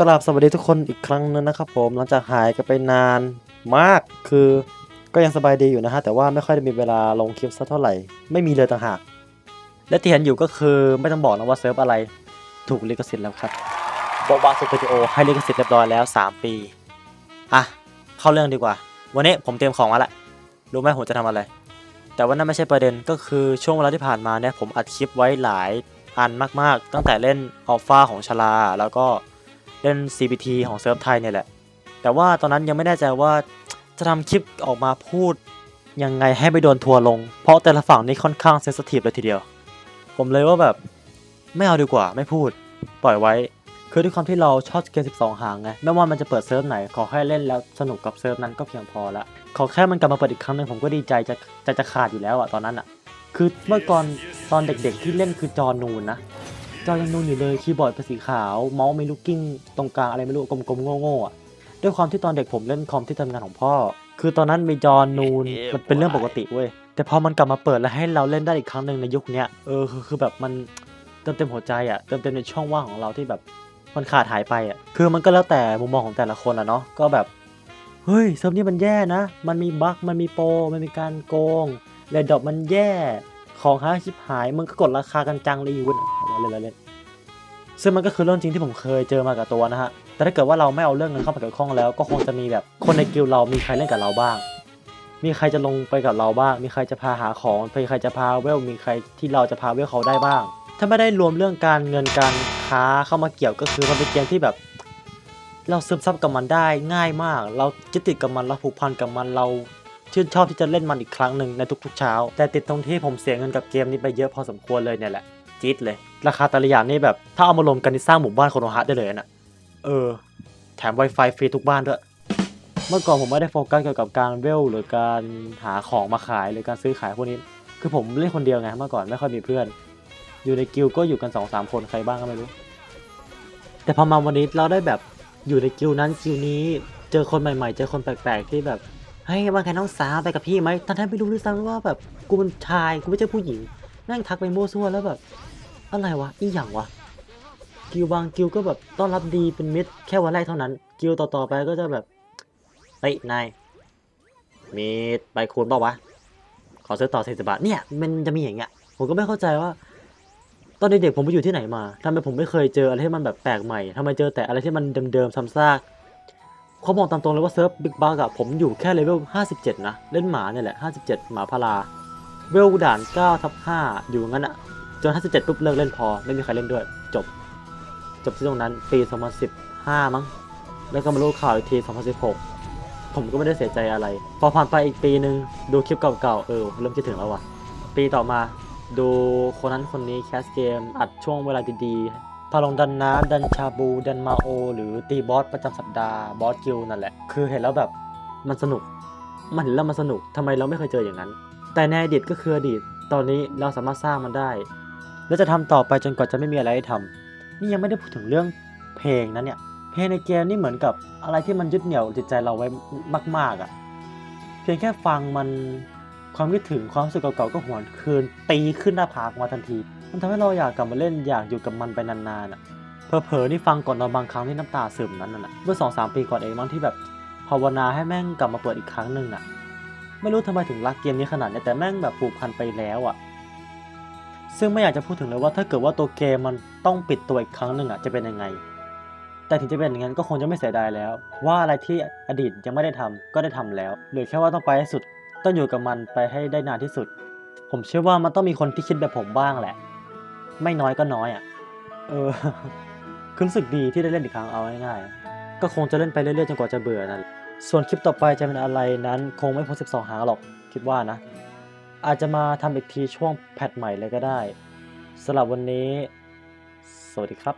กราบสวัสดีทุกคนอีกครั้งนึงนะครับผมหลังจากหายกันไปนานมากคือก็ยังสบายดีอยู่นะฮะแต่ว่าไม่ค่อยได้มีเวลาลงคลิปสักเท่าไหร่ไม่มีเลยต่างหาก และที่เห็นอยู่ก็คือไม่ต้องบอกนะว่าเซิร์ฟอะไรถูกลิขสิทธิ์แล้วครับโบบาสตูดิโอให้ลิขสิทธิ์เรียบร้อยแล้ว 3 ปีอะเข้าเรื่องดีกว่า วันนี้ผมเตรียมของมาละรู้ไหมผมจะทำอะไร แต่ว่านั่นไม่ใช่ประเด็นก็คือช่วงเวลาที่ผ่านมาเนี่ยผมอัดคลิปไว้หลายอันมากๆ ตั้งแต่เล่นอัลฟาของชลาแล้วก็ เล่น CBT ของเซิร์ฟไทยเนี่ยแหละ แต่ว่าตอนนั้นยังไม่แน่ใจว่าจะทำคลิปออกมาพูดยังไงให้ไม่โดนทัวร์ลง เพราะแต่ละฝั่งนี่ค่อนข้างเซนสทีฟเลยทีเดียว ผมเลยว่าแบบไม่เอาดีกว่าไม่พูด ปล่อยไว้ คือด้วยความที่เราชอบเกม 12 หางไง ไม่ว่ามันจะเปิดเซิร์ฟไหน ขอแค่เล่นแล้วสนุกกับเซิร์ฟนั้นก็เพียงพอละ ขอแค่มันกลับมาเปิดอีกครั้งหนึงผมก็ดีใจจะจะจะขาดอยู่แล้วอะตอนนั้นอะคือเมื่อก่อนตอนเด็กๆที่เล่นคือจอนูนนะ จอยังนูนอยู่เลยคีย์บอร์ดเป็นสีขาว เมาส์มีลูกกิ้ง ตรงกลางอะไรไม่รู้กลมๆโง่ๆอะด้วยความที่ตอนเด็กผมเล่นคอมที่ทำงานของพ่อ คือตอนนั้นมีจอนูนมันเป็นเรื่องปกติเว้ยแต่พอมันกลับมาเปิดแล้วให้เราเล่นได้อีกครั้งหนึ่งในยุคเนี้ยเออคือคือแบบมันเติมเต็มหัวใจอะเติมเต็มในช่องว่างของเราที่แบบมันขาดหายไปอะคือมันก็แล้วแต่มุมมองของแต่ละคนอะเนาะก็แบบเฮ้ยเซิร์ฟนี้มันแย่นะ มันมีบั๊กมันมีโปรมันมีการโกงเรดดอปมันแย่ ของหาชิบหายมึงก็กดราคากันจังเลยอีเวนเราเล่นเราเล่นซึ่งมันก็คือเรื่องจริงที่ผมเคยเจอมากับตัวนะฮะ แต่ถ้าเกิดว่าเราไม่เอาเรื่องเงินเข้ามาเกี่ยวข้องแล้ว ก็คงจะมีแบบคนในกิลเรามีใครเล่นกับเราบ้าง มีใครจะลงไปกับเราบ้าง มีใครจะพาหาของมีใครจะพาเวล มีใครที่เราจะพาเวลเขาได้บ้าง ถ้าไม่ได้รวมเรื่องการเงินการค้าเข้ามาเกี่ยวก็คือมันเป็นเกมที่แบบ เราซึมซับกับมันได้ง่ายมาก เรายึดติดกับมัน เราผูกพันกับมัน เรา ชื่นชอบที่จะเล่นมันอีกครั้งหนึ่งในทุกๆเช้า แต่ติดตรงที่ผมเสียเงินกับเกมนี้ไปเยอะพอสมควรเลยเนี่ยแหละจี๊ดเลย ราคาแต่ละอย่างนี่แบบถ้าเอามารวมกันนี่สร้างหมู่บ้านโคโนฮะได้เลยนะเออ แถม Wi-Fi ฟรีทุกบ้านด้วยเมื่อก่อนผมไม่ได้โฟกัสเกี่ยวกับการเวลหรือการหาของมาขายหรือการซื้อขายพวกนี้ คือผมเล่นคนเดียวไงเมื่อก่อนไม่ค่อยมีเพื่อน อยู่ในกิลก็อยู่กันสองสามคนใครบ้างก็ไม่รู้ แต่พอมาวันนี้เราได้แบบอยู่ในกิลนั้นกิลนี้ เจอคนใหม่ ๆ เจอคนแปลกๆที่แบบ เฮ้ยว่าไงน้องสาวไปกับพี่ไหมตอนนั้นไม่รู้ด้วยซ้ำว่าแบบกูเป็นชายกูไม่ใช่ผู้หญิงแม่งทักไปมั่วซั่วแล้วแบบ อะไรวะอีหยังวะกิลด์บางกิลด์ก็แบบต้อนรับดีเป็นมิตรแค่วันแรกเท่านั้น กิลด์ต่อๆไปก็จะแบบเฮ้ยนายมีใบคูณเปล่าวะขอซื้อต่อสี่สิบบาทเนี่ยมันจะมีอย่างเงี้ยผมก็ไม่เข้าใจว่า ตอนเด็กๆผมไปอยู่ที่ไหนมาทำไมผมไม่เคยเจออะไรที่มันแบบแปลกใหม่ทำไมเจอแต่อะไรที่มันเดิมๆซ้ำซาก เขาบอกตามตรงเลยว่าเซิร์ฟบิ๊กบักอะผมอยู่แค่เลเวล 57 นะ เล่นหมาเนี่ยแหละ 57 หมาพาราเวลด่าน9ทับ5อยู่งั้นอะจน 57 ปุ๊บเลิกเล่นพอ ไม่มีใครเล่นด้วย จบ จบที่ตรงนั้นปี 2015 มั้ง แล้วก็มารู้ข่าวอีกที 2016 ผมก็ไม่ได้เสียใจอะไร พอผ่านไปอีกปีนึง ดูคลิปเก่าๆ เออ เริ่มคิดถึงแล้วว่ะ ปีต่อมา ดูคนนั้นคนนี้แคสเกม อัดช่วงเวลาดีๆ พาลงดันน้ำดันชาบู ดันมาโอ หรือตีบอสประจำสัปดาห์บอสกิลนั่นแหละ คือเห็นแล้วแบบมันสนุก มันเห็นแล้วมันสนุกทำไมเราไม่เคยเจออย่างนั้น แต่ในอดีตก็คืออดีต ตอนนี้เราสามารถสร้างมันได้ และจะทำต่อไปจนกว่าจะไม่มีอะไรให้ทำนี่ยังไม่ได้พูดถึงเรื่องเพลงนะเนี่ย เพลงในเกมนี่เหมือนกับอะไรที่มันยึดเหนี่ยวจิตใจเราไว้มาก ๆอะ่ะ เพียงแค่ฟังมันความคิดถึงความรู้สึกเก่าๆก็หวนคืนตีขึ้นหน้าผากมาทันที มันทำให้เราอยากกลับมาเล่นอยากอยู่กับมันไปนานๆอะเผลอๆนี่ฟังก่อนนอนบางครั้งที่น้ำตาซึมนั้นน่ะเมื่อสองสามปีก่อนเองมั้งที่แบบภาวนาให้แม่งกลับมาเปิดอีกครั้งหนึ่งน่ะ ไม่รู้ทำไมถึงรักเกมนี้ขนาดนี้แต่แม่งแบบผูกพันไปแล้วอะ ซึ่งไม่อยากจะพูดถึงเลยว่าถ้าเกิดว่าตัวเกมมันต้องปิดตัวอีกครั้งหนึ่งอะจะเป็นยังไง แต่ถึงจะเป็นอย่างนั้นก็คงจะไม่เสียดายแล้ว ว่าอะไรที่อดีตยังไม่ได้ทำก็ได้ทำแล้วเหลือแค่ว่าต้องไปให้สุด ต้องอยู่กับมันไปให้ได้นานที่สุด ผมเชื่อว่ามันต้องมีคนที่คิดแบบผมบ้างแหละ ไม่น้อยก็น้อยอะ เออคือรู้สึกดีที่ได้เล่นอีกครั้งเอาง่ายๆ ก็คงจะเล่นไปเรื่อยๆจนกว่าจะเบื่อนั่นแหละส่วนคลิปต่อไปจะเป็นอะไรนั้นคงไม่พ้น12 หางหรอก คิดว่านะ อาจจะมาทำอีกทีช่วงแพทใหม่เลยก็ได้สำหรับวันนี้ สวัสดีครับ